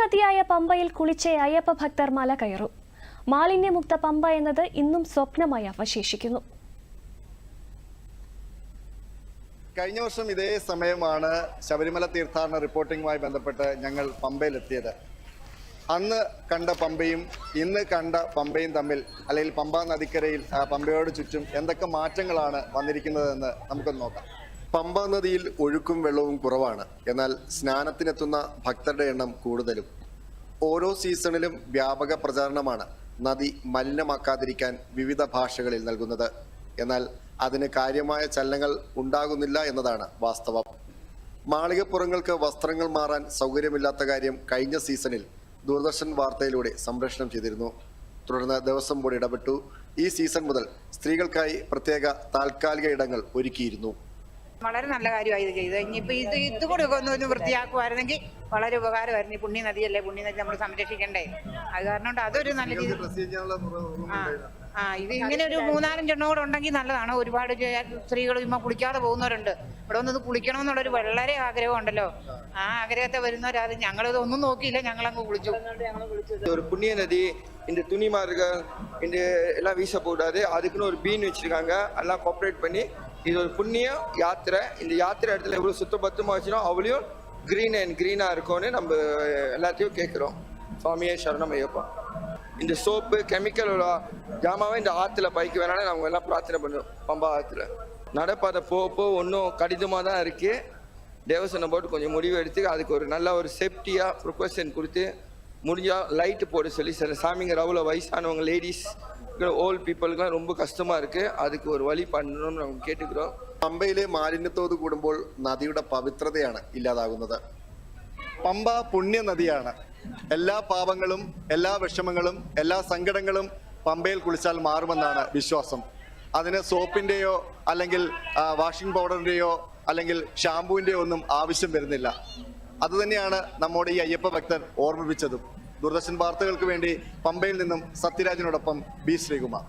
പുണ്യനദിയായ പമ്പയിൽ കുളിച്ച അയ്യപ്പ ഭക്തർ മല കയറു. മാലിന്യമുക്ത പമ്പ എന്നത് ഇന്നും സ്വപ്നമായി അവശേഷിക്കുന്നു. കഴിഞ്ഞ വർഷം ഇതേ സമയമാണ് ശബരിമല തീർത്ഥാടന റിപ്പോർട്ടിംഗുമായി ബന്ധപ്പെട്ട് ഞങ്ങൾ പമ്പയിലെത്തിയത്. അന്ന് കണ്ട പമ്പയും ഇന്ന് കണ്ട പമ്പയും തമ്മിൽ അല്ലെങ്കിൽ പമ്പ നദിക്കരയിൽ പമ്പയോട് ചുറ്റും എന്തൊക്കെ മാറ്റങ്ങളാണ് വന്നിരിക്കുന്നതെന്ന് നമുക്കൊന്ന് നോക്കാം. പമ്പ നദിയിൽ ഒഴുക്കും വെള്ളവും കുറവാണ്. എന്നാൽ സ്നാനത്തിനെത്തുന്ന ഭക്തരുടെ എണ്ണം കൂടുതലും. ഓരോ സീസണിലും വ്യാപക പ്രചാരണമാണ് നദി മലിനമാക്കാതിരിക്കാൻ വിവിധ ഭാഷകളിൽ നൽകുന്നത്. എന്നാൽ അതിന് കാര്യമായ ചലനങ്ങൾ ഉണ്ടാകുന്നില്ല എന്നതാണ് വാസ്തവം. മാളികപ്പുറങ്ങൾക്ക് വസ്ത്രങ്ങൾ മാറാൻ സൗകര്യമില്ലാത്ത കാര്യം കഴിഞ്ഞ സീസണിൽ ദൂരദർശൻ വാർത്തയിലൂടെ സംപ്രേഷണം ചെയ്തിരുന്നു. തുടർന്ന് ദിവസം കൂടി ഇടപെട്ടു. ഈ സീസൺ മുതൽ സ്ത്രീകൾക്കായി പ്രത്യേക താൽക്കാലിക ഇടങ്ങൾ ഒരുക്കിയിരുന്നു. വളരെ നല്ല കാര്യമായി ഇത് ചെയ്തത് ഇനിയിപ്പോൾ ഇത് ഇത് കൂടെ ഒന്ന് ഒന്ന് വൃത്തിയാക്കുമായിരുന്നെങ്കിൽ വളരെ ഉപകാരമായിരുന്നു. ഈ പുണ്യ നദിയല്ലേ പുണ്യ നദി നമ്മൾ സംരക്ഷിക്കണ്ടേ? അത് കാരണം കൊണ്ട് അതൊരു നല്ല രീതി ആ. ആ ഇത് ഇങ്ങനെ ഒരു മൂന്നാലഞ്ചെണ്ണം കൂടെ ഉണ്ടെങ്കിൽ നല്ലതാണ് ഒരുപാട് സ്ത്രീകൾ ചുമ്മാ കുളിക്കാതെ പോകുന്നവരുണ്ട് ഇവിടെ ഒന്ന് ഇത് കുളിക്കണമെന്നുള്ളൊരു വളരെ ആഗ്രഹമുണ്ടല്ലോ ആ ആഗ്രഹത്തെ വരുന്നവരത് ഞങ്ങളിത് ഒന്നും നോക്കിയില്ല ഞങ്ങളങ്ങ് കുളിച്ചു இது ஒரு புண்ணிய நதி இந்த துணிமார்கள் இந்த எல்லாம் வீசக்கூடாது அதுக்குன்னு ஒரு பீன் வச்சிருக்காங்க எல்லாம் கோஆப்ரேட் பண்ணி இது ஒரு புண்ணிய யாத்திரை இந்த யாத்திரை இடத்துல எவ்வளோ சுத்தபத்தமாக வச்சிடும் அவ்வளோ க்ரீன் அண்ட் க்ரீனாக இருக்கும்னு நம்ம எல்லாத்தையும் கேட்குறோம் சுவாமியே சரணம் ஐயப்பா இந்த சோப்பு கெமிக்கல் ஜாமாவே இந்த ஆற்றுல பைக்கு வேணாலும் நம்ம எல்லாம் பிரார்த்தனை பண்ணுவோம் பம்பா ஆற்றுல நடைபாதை போக போக ஒன்றும் கடினமாக தான் இருக்குது தேவசனம் போட்டு கொஞ்சம் முடிவு எடுத்து அதுக்கு ஒரு நல்ல ஒரு சேஃப்டியாக ப்ரிகாஷன் கொடுத்து முடிஞ்சால் லைட்டு போட சொல்லி சில சாமிங்க ரவுல வயசானவங்க லேடிஸ் ஓல்ட் பீப்புளுக்குலாம் ரொம்ப கஷ்டமாக இருக்குது அதுக்கு ஒரு வழி பண்ணணும்னு நம்ம கேட்டுக்கிறோம் പമ്പയിലെ മാലിന്യത്തോട് കൂടുമ്പോൾ നദിയുടെ പവിത്രതയാണ് ഇല്ലാതാകുന്നത് പമ്പ പുണ്യനദിയാണ്. എല്ലാ പാപങ്ങളും എല്ലാ വിഷമങ്ങളും എല്ലാ സങ്കടങ്ങളും പമ്പയിൽ കുളിച്ചാൽ മാറുമെന്നാണ് വിശ്വാസം. അതിന് സോപ്പിന്റെയോ അല്ലെങ്കിൽ വാഷിംഗ് പൗഡറിന്റെയോ അല്ലെങ്കിൽ ഷാമ്പുവിന്റെയോ ഒന്നും ആവശ്യം വരുന്നില്ല. അതുതന്നെയാണ് നമ്മുടെ ഈ അയ്യപ്പ ഭക്തർ ഓർമ്മിപ്പിച്ചതും. ദൂരദർശൻ വാർത്തകൾക്ക് വേണ്ടി പമ്പയിൽ നിന്നും സത്യരാജിനോടൊപ്പം ബി ശ്രീകുമാർ.